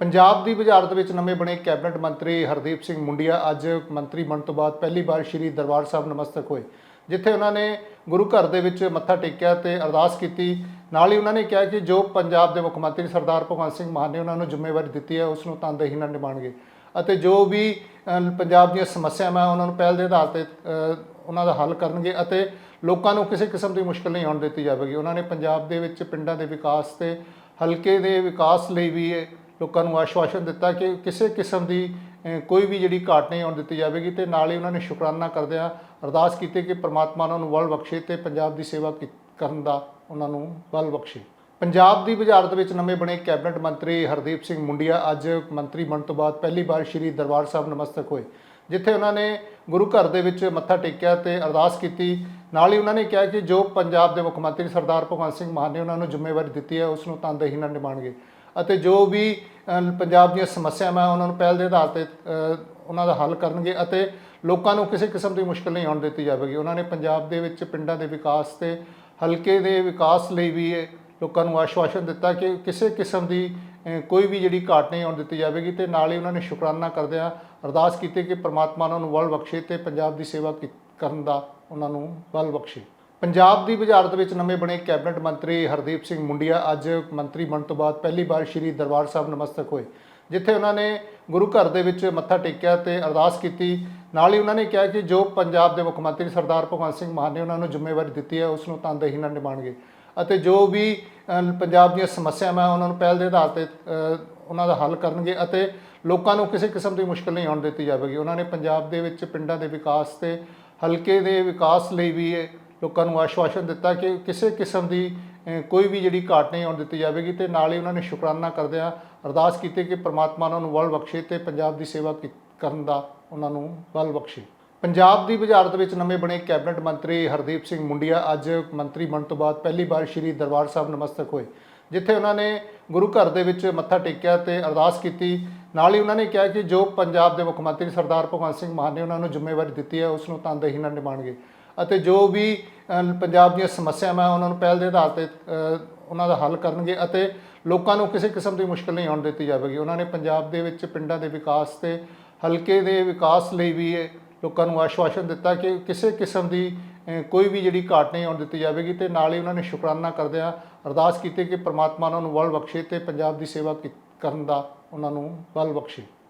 ਪੰਜਾਬ ਦੀ ਵਜ਼ਾਰਤ ਵਿੱਚ ਨਵੇਂ ਬਣੇ ਕੈਬਨਿਟ ਮੰਤਰੀ ਹਰਦੀਪ ਸਿੰਘ ਮੁੰਡੀਆ ਅੱਜ ਮੰਤਰੀ ਬਣਨ ਤੋਂ ਬਾਅਦ ਪਹਿਲੀ ਵਾਰ ਸ੍ਰੀ ਦਰਬਾਰ ਸਾਹਿਬ ਨਮਸਤਕ ਹੋਏ, ਜਿੱਥੇ ਉਹਨਾਂ ਨੇ ਗੁਰੂ ਘਰ ਦੇ ਵਿੱਚ ਮੱਥਾ ਟੇਕਿਆ ਤੇ ਅਰਦਾਸ ਕੀਤੀ। ਨਾਲ ਹੀ ਉਹਨਾਂ ਨੇ ਕਿਹਾ ਕਿ ਜੋ ਪੰਜਾਬ ਦੇ ਮੁੱਖ ਮੰਤਰੀ ਸਰਦਾਰ ਭਗਵੰਤ ਸਿੰਘ ਮਾਨ ਨੇ ਉਹਨਾਂ ਨੂੰ ਜ਼ਿੰਮੇਵਾਰੀ ਦਿੱਤੀ ਹੈ, ਉਸ ਨੂੰ ਤਨਦੇਹੀ ਨਾਲ ਨਿਭਾਉਣਗੇ ਅਤੇ ਜੋ ਵੀ ਪੰਜਾਬ ਦੀਆਂ ਸਮੱਸਿਆਵਾਂ ਉਹਨਾਂ ਨੂੰ ਪਹਿਲ ਦੇ ਆਧਾਰ ਤੇ ਉਹਨਾਂ ਦਾ ਹੱਲ ਕਰਨਗੇ ਅਤੇ ਲੋਕਾਂ ਨੂੰ ਕਿਸੇ ਕਿਸਮ ਦੀ ਮੁਸ਼ਕਲ ਨਹੀਂ ਆਉਣ ਦਿੱਤੀ ਜਾਵੇਗੀ। ਉਹਨਾਂ ਨੇ ਪੰਜਾਬ ਦੇ ਵਿੱਚ ਪਿੰਡਾਂ ਦੇ ਵਿਕਾਸ ਤੇ ਹਲਕੇ ਦੇ ਵਿਕਾਸ ਲਈ ਵੀ ਲੋਕਾਂ ਨੂੰ ਆਸ਼ਵਾਸਨ ਦਿੱਤਾ ਕਿ ਕਿਸੇ ਕਿਸਮ ਦੀ ਕੋਈ ਵੀ ਜਿਹੜੀ ਘਾਟ ਨਹੀਂ ਆਉਣ ਦਿੱਤੀ ਜਾਵੇਗੀ ਤੇ ਨਾਲ ਹੀ ਉਹਨਾਂ ਨੇ ਸ਼ੁਕਰਾਨਾ ਕਰਦਿਆਂ ਅਰਦਾਸ ਕੀਤੀ ਕਿ ਪ੍ਰਮਾਤਮਾ ਉਹਨਾਂ ਨੂੰ ਬਲ ਬਖਸ਼ੇ ਤੇ ਪੰਜਾਬ ਦੀ ਸੇਵਾ ਕੀ- ਕਰਨ ਦਾ ਉਹਨਾਂ ਨੂੰ ਬਲ ਬਖਸ਼ੇ। ਪੰਜਾਬ ਦੀ ਵਜ਼ਾਰਤ ਵਿੱਚ ਨਵੇਂ ਬਣੇ ਕੈਬਨਿਟ ਮੰਤਰੀ ਹਰਦੀਪ ਸਿੰਘ ਮੁੰਡੀਆ ਅੱਜ ਮੰਤਰੀ ਬਣਨ ਤੋਂ ਬਾਅਦ ਪਹਿਲੀ ਵਾਰ ਸ੍ਰੀ ਦਰਬਾਰ ਸਾਹਿਬ ਨਮਸਤਕ ਹੋਏ, ਜਿੱਥੇ ਉਹਨਾਂ ਨੇ ਗੁਰੂ ਘਰ ਦੇ ਵਿੱਚ ਮੱਥਾ ਟੇਕਿਆ ਤੇ ਅਰਦਾਸ ਕੀਤੀ। ਨਾਲ ਹੀ ਉਹਨਾਂ ਨੇ ਕਿਹਾ ਕਿ ਜੋ ਪੰਜਾਬ ਦੇ ਮੁੱਖ ਮੰਤਰੀ ਸਰਦਾਰ ਭਗਵੰਤ ਸਿੰਘ ਮਾਨ ਨੇ ਉਹਨਾਂ ਨੂੰ ਜ਼ਿੰਮੇਵਾਰੀ ਦਿੱਤੀ ਹੈ, ਉਸ ਨੂੰ ਤਨਦੇਹੀ ਨਾਲ ਨਿਭਾਉਣਗੇ। ਅਤੇ ਜੋ ਵੀ ਪੰਜਾਬ ਦੀਆਂ ਸਮੱਸਿਆਵਾਂ ਉਹਨਾਂ ਨੂੰ ਪਹਿਲ ਦੇ ਆਧਾਰ ਤੇ ਉਹਨਾਂ ਦਾ ਹੱਲ ਕਰਨਗੇ ਅਤੇ ਲੋਕਾਂ ਨੂੰ ਕਿਸੇ ਕਿਸਮ ਦੀ ਮੁਸ਼ਕਲ ਨਹੀਂ ਆਉਣ ਦਿੱਤੀ ਜਾਵੇਗੀ। ਉਹਨਾਂ ਨੇ ਪੰਜਾਬ ਦੇ ਵਿੱਚ ਪਿੰਡਾਂ ਦੇ ਵਿਕਾਸ ਤੇ ਹਲਕੇ ਦੇ ਵਿਕਾਸ ਲਈ ਵੀ ਲੋਕਾਂ ਨੂੰ ਆਸ਼ਵਾਸਨ ਦਿੱਤਾ ਕਿ ਕਿਸੇ ਕਿਸਮ ਦੀ ਕੋਈ ਵੀ ਜਿਹੜੀ ਘਾਟ ਨਹੀਂ ਆਉਣ ਦਿੱਤੀ ਜਾਵੇਗੀ ਤੇ ਨਾਲ ਹੀ ਉਹਨਾਂ ਨੇ ਸ਼ੁਕਰਾਨਾ ਕਰਦਿਆਂ ਅਰਦਾਸ ਕੀਤੀ ਕਿ ਪ੍ਰਮਾਤਮਾ ਉਹਨਾਂ ਨੂੰ ਬਲ ਬਖਸ਼ੇ ਤੇ ਪੰਜਾਬ ਦੀ ਸੇਵਾ ਕੀ- ਕਰਨ ਦਾ ਉਹਨਾਂ ਨੂੰ ਬਲ ਬਖਸ਼ੇ। ਪੰਜਾਬ ਦੀ ਵਜ਼ਾਰਤ ਵਿੱਚ ਨਵੇਂ ਬਣੇ ਕੈਬਨਿਟ ਮੰਤਰੀ ਹਰਦੀਪ ਸਿੰਘ ਮੁੰਡੀਆ ਅੱਜ ਮੰਤਰੀ ਬਣਨ ਤੋਂ ਬਾਅਦ ਪਹਿਲੀ ਵਾਰ ਸ੍ਰੀ ਦਰਬਾਰ ਸਾਹਿਬ ਨਮਸਤਕ ਹੋਏ, ਜਿੱਥੇ ਉਹਨਾਂ ਨੇ ਗੁਰੂ ਘਰ ਦੇ ਵਿੱਚ ਮੱਥਾ ਟੇਕਿਆ ਤੇ ਅਰਦਾਸ ਕੀਤੀ। ਨਾਲ ਹੀ ਉਹਨਾਂ ਨੇ ਕਿਹਾ ਕਿ ਜੋ ਪੰਜਾਬ ਦੇ ਮੁੱਖ ਮੰਤਰੀ ਸਰਦਾਰ ਭਗਵੰਤ ਸਿੰਘ ਮਾਨ ਨੇ ਉਹਨਾਂ ਨੂੰ ਜ਼ਿੰਮੇਵਾਰੀ ਦਿੱਤੀ ਹੈ, ਉਸ ਨੂੰ ਤਨਦੇਹੀ ਨਾਲ ਨਿਭਾਉਣਗੇ ਅਤੇ ਜੋ ਵੀ ਪੰਜਾਬ ਦੀਆਂ ਸਮੱਸਿਆਵਾਂ ਉਹਨਾਂ ਨੂੰ ਪਹਿਲ ਦੇ ਆਧਾਰ ਤੇ ਉਹਨਾਂ ਦਾ ਹੱਲ ਕਰਨਗੇ ਅਤੇ ਲੋਕਾਂ ਨੂੰ ਕਿਸੇ ਕਿਸਮ ਦੀ ਮੁਸ਼ਕਲ ਨਹੀਂ ਆਉਣ ਦਿੱਤੀ ਜਾਵੇਗੀ। ਉਹਨਾਂ ਨੇ ਪੰਜਾਬ ਦੇ ਵਿੱਚ ਪਿੰਡਾਂ ਦੇ ਵਿਕਾਸ ਤੇ ਹਲਕੇ ਦੇ ਵਿਕਾਸ ਲਈ ਵੀ ਲੋਕਾਂ ਨੂੰ ਆਸ਼ਵਾਸਨ ਦਿੱਤਾ ਕਿ ਕਿਸੇ ਕਿਸਮ ਦੀ ਕੋਈ ਵੀ ਜਿਹੜੀ ਘਾਟ ਨਹੀਂ ਆਉਣ ਦਿੱਤੀ ਜਾਵੇਗੀ ਤੇ ਨਾਲ ਹੀ ਉਹਨਾਂ ਨੇ ਸ਼ੁਕਰਾਨਾ ਕਰਦਿਆਂ ਅਰਦਾਸ ਕੀਤੀ ਕਿ ਪ੍ਰਮਾਤਮਾ ਉਹਨਾਂ ਨੂੰ ਬਲ ਬਖਸ਼ੇ ਤੇ ਪੰਜਾਬ ਦੀ ਸੇਵਾ ਕੀ- ਕਰਨ ਦਾ ਉਹਨਾਂ ਨੂੰ ਬਲ ਬਖਸ਼ੇ। ਪੰਜਾਬ ਦੀ ਵਜ਼ਾਰਤ ਵਿੱਚ ਨਵੇਂ ਬਣੇ ਕੈਬਨਿਟ ਮੰਤਰੀ ਹਰਦੀਪ ਸਿੰਘ ਮੁੰਡੀਆ ਅੱਜ ਮੰਤਰੀ ਬਣਨ ਤੋਂ ਬਾਅਦ ਪਹਿਲੀ ਵਾਰ ਸ੍ਰੀ ਦਰਬਾਰ ਸਾਹਿਬ ਨਮਸਤਕ ਹੋਏ, ਜਿੱਥੇ ਉਹਨਾਂ ਨੇ ਗੁਰੂ ਘਰ ਦੇ ਵਿੱਚ ਮੱਥਾ ਟੇਕਿਆ ਤੇ ਅਰਦਾਸ ਕੀਤੀ। ਨਾਲ ਹੀ ਉਹਨਾਂ ਨੇ ਕਿਹਾ ਕਿ ਜੋ ਪੰਜਾਬ ਦੇ ਮੁੱਖ ਮੰਤਰੀ ਸਰਦਾਰ ਭਗਵੰਤ ਸਿੰਘ ਮਾਨ ਨੇ ਉਹਨਾਂ ਨੂੰ ਜ਼ਿੰਮੇਵਾਰੀ ਦਿੱਤੀ ਹੈ, ਉਸ ਨੂੰ ਤਨਦੇਹੀ ਨਾਲ ਨਿਭਾਉਣਗੇ। ਅਤੇ ਜੋ ਵੀ ਪੰਜਾਬ ਦੀਆਂ ਸਮੱਸਿਆਵਾਂ ਉਹਨਾਂ ਨੂੰ ਪਹਿਲ ਦੇ ਆਧਾਰ ਤੇ ਉਹਨਾਂ ਦਾ ਹੱਲ ਕਰਨਗੇ ਅਤੇ ਲੋਕਾਂ ਨੂੰ ਕਿਸੇ ਕਿਸਮ ਦੀ ਮੁਸ਼ਕਲ ਨਹੀਂ ਆਉਣ ਦਿੱਤੀ ਜਾਵੇਗੀ। ਉਹਨਾਂ ਨੇ ਪੰਜਾਬ ਦੇ ਵਿੱਚ ਪਿੰਡਾਂ ਦੇ ਵਿਕਾਸ ਤੇ ਹਲਕੇ ਦੇ ਵਿਕਾਸ ਲਈ ਵੀ ਲੋਕਾਂ ਨੂੰ ਆਸ਼ਵਾਸਨ ਦਿੱਤਾ ਕਿ ਕਿਸੇ ਕਿਸਮ ਦੀ ਕੋਈ ਵੀ ਜਿਹੜੀ ਘਾਟ ਨਹੀਂ ਆਉਣ ਦਿੱਤੀ ਜਾਵੇਗੀ ਤੇ ਨਾਲ ਹੀ ਉਹਨਾਂ ਨੇ ਸ਼ੁਕਰਾਨਾ ਕਰਦਿਆਂ ਅਰਦਾਸ ਕੀਤੀ ਕਿ ਪ੍ਰਮਾਤਮਾ ਉਹਨਾਂ ਨੂੰ ਬਲ ਬਖਸ਼ੇ ਤੇ ਪੰਜਾਬ ਦੀ ਸੇਵਾ ਕੀ- ਕਰਨ ਦਾ ਉਹਨਾਂ ਨੂੰ ਬਲ ਬਖਸ਼ੇ।